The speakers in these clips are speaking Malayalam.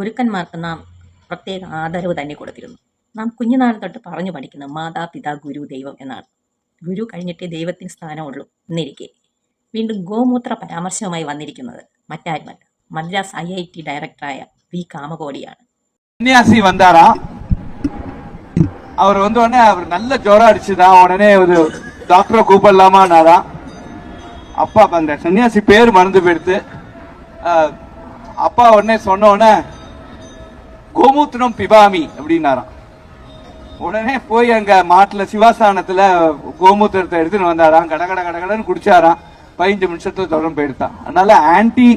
ഗുരുക്കന്മാർക്ക് നാം പ്രത്യേക ആദരവ് തന്നെ കൊടുത്തിരുന്നു നാം കുഞ്ഞുനാൾ തൊട്ട് പറഞ്ഞു പഠിക്കുന്ന മാതാപിതാ ഗുരു ദൈവം എന്നാണ് ഗുരു കഴിഞ്ഞിട്ടേ ദൈവത്തിന് സ്ഥാനമുള്ളൂ എന്നിരിക്കെ വീണ്ടും ഗോമൂത്ര പരാമർശവുമായി വന്നിരിക്കുന്നത് മറ്റാരുമല്ല മദ്രാസ് ഐ ഐ ടി ഡയറക്ടറായ വി കാമകോടിയാണ് சன்னியாசி வந்தாரா அவர் வந்த உடனே அவர் நல்ல ஜுரம் அடிச்சுதான் உடனே ஒரு டாக்டரை கூப்பிடலாமான்னாரா அப்பா அந்த சன்னியாசி பேர் மறந்து போயிடுத்து அஹ், அப்பா உடனே சொன்ன உடனே கோமூத்திரம் பிபாமி அப்படின்னாராம். உடனே போய் அங்க மாட்டுல சிவாசானத்துல கோமூத்திரத்தை எடுத்துன்னு வந்தாராம். கட கட கடகடன்னு குடிச்சாராம். பதினஞ்சு நிமிஷத்துல தொடர்ந்து போயிடுதான். அதனால anti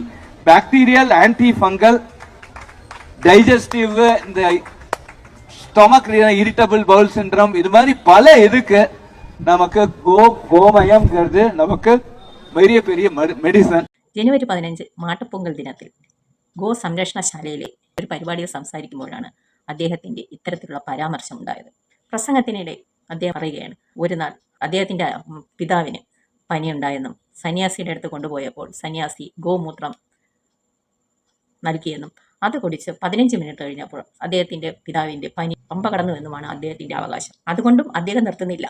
bacterial anti Panghal digestive இந்த ஸ்டொமக் இரிட்டபிள் பவுல் சின்ரம் இது மாதிரி பல இதுக்கு நமக்கு கோ கோமயம்ங்கிறது நமக்கு பெரிய பெரிய மெடிசன் ஜனவரி பதினஞ்சு மாட்டுப்பொங்கல் தினத்தில் ഗോ സംരക്ഷണശാലയിലെ ഒരു പരിപാടിയിൽ സംസാരിക്കുമ്പോഴാണ് അദ്ദേഹത്തിന്റെ ഇത്തരത്തിലുള്ള പരാമർശം ഉണ്ടായത്. പ്രസംഗത്തിനിടെ അദ്ദേഹം പറയുകയാണ് ഒരു നാൾ അദ്ദേഹത്തിന്റെ പിതാവിന് പനിയുണ്ടായെന്നും സന്യാസിയുടെ അടുത്ത് കൊണ്ടുപോയപ്പോൾ സന്യാസി ഗോമൂത്രം നൽകിയെന്നും അത് കുടിച്ച് പതിനഞ്ച് മിനിറ്റ് കഴിഞ്ഞപ്പോൾ അദ്ദേഹത്തിന്റെ പിതാവിന്റെ പനി പമ്പ കടന്നു എന്നുമാണ് അദ്ദേഹത്തിന്റെ അവകാശം. അതുകൊണ്ടും അദ്ദേഹം നിർത്തുന്നില്ല.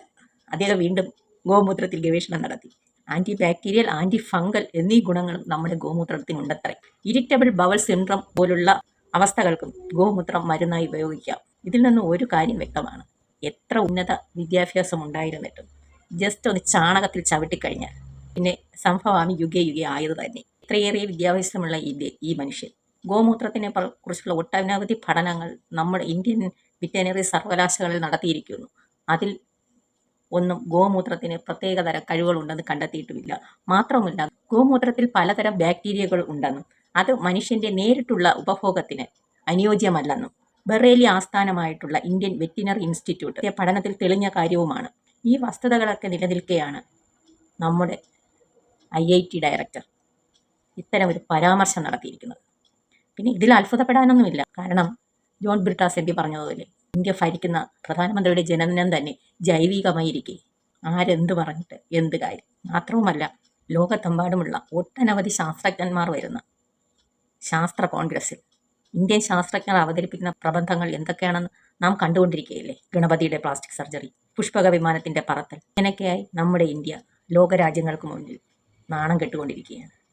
അദ്ദേഹം വീണ്ടും ഗോമൂത്രത്തിൽ ഗവേഷണം നടത്തി. ആന്റി ബാക്ടീരിയൽ ആന്റി ഫംഗൽ എന്നീ ഗുണങ്ങളും നമ്മുടെ ഗോമൂത്രത്തിനുണ്ടത്രേ. ഇരിറ്റബിൾ ബവൽ സിൻഡ്രം പോലുള്ള അവസ്ഥകൾക്കും ഗോമൂത്രം മരുന്നായി ഉപയോഗിക്കാം. ഇതിൽ നിന്ന് ഒരു കാര്യം വ്യക്തമാണ്. എത്ര ഉന്നത വിദ്യാഭ്യാസം ഉണ്ടായിരുന്നിട്ടും ജസ്റ്റ് ഒന്ന് ചാണകത്തിൽ ചവിട്ടിക്കഴിഞ്ഞാൽ പിന്നെ സംഭവാമി യുഗേ യുഗേ ആയത് തന്നെ. ഇത്രയേറെ വിദ്യാഭ്യാസമുള്ള ഈ ഈ മനുഷ്യൻ. ഗോമൂത്രത്തിനെ കുറിച്ചുള്ള ഒട്ടനവധി പഠനങ്ങൾ നമ്മുടെ ഇന്ത്യൻ വെറ്റനറി സർവകലാശാലകളിൽ നടത്തിയിരിക്കുന്നു. അതിൽ ഒന്നും ഗോമൂത്രത്തിന് പ്രത്യേകതര കഴിവുകളുണ്ടെന്ന് കണ്ടെത്തിയിട്ടുമില്ല. മാത്രമല്ല ഗോമൂത്രത്തിൽ പലതരം ബാക്ടീരിയകൾ ഉണ്ടെന്നും അത് മനുഷ്യന്റെ നേരിട്ടുള്ള ഉപഭോഗത്തിന് അനുയോജ്യമല്ലെന്നും ബറേലി ആസ്ഥാനമായിട്ടുള്ള ഇന്ത്യൻ വെറ്റിനറി ഇൻസ്റ്റിറ്റ്യൂട്ട് പഠനത്തിൽ തെളിഞ്ഞ കാര്യവുമാണ്. ഈ വസ്തുതകളൊക്കെ നിലനിൽക്കെയാണ് നമ്മുടെ ഐ ഐ ടി ഡയറക്ടർ ഇത്തരം ഒരു പരാമർശം നടത്തിയിരിക്കുന്നത്. പിന്നെ ഇതിൽ അത്ഭുതപ്പെടാനൊന്നുമില്ല. കാരണം ജോൺ ബ്രിട്ടാസ് എം പറഞ്ഞതുപോലെ ഇന്ത്യ ഭരിക്കുന്ന പ്രധാനമന്ത്രിയുടെ ജനനം തന്നെ ജൈവികമായിരിക്കെ. ആരെന്ത് പറഞ്ഞിട്ട് എന്ത് കാര്യം? മാത്രവുമല്ല ലോകത്തെമ്പാടുമുള്ള ഒട്ടനവധി ശാസ്ത്രജ്ഞന്മാർ വരുന്ന ശാസ്ത്ര കോൺഗ്രസ്സിൽ. ഇന്ത്യൻ ശാസ്ത്രജ്ഞർ അവതരിപ്പിക്കുന്ന പ്രബന്ധങ്ങൾ എന്തൊക്കെയാണെന്ന് നാം കണ്ടുകൊണ്ടിരിക്കുകയല്ലേ ഗണപതിയുടെ പ്ലാസ്റ്റിക് സർജറി പുഷ്പക വിമാനത്തിന്റെ പറത്തൽ. ഇങ്ങനെയൊക്കെയായി നമ്മുടെ ഇന്ത്യ ലോകരാജ്യങ്ങൾക്ക് മുന്നിൽ നാണം കെട്ടുകൊണ്ടിരിക്കുകയാണ്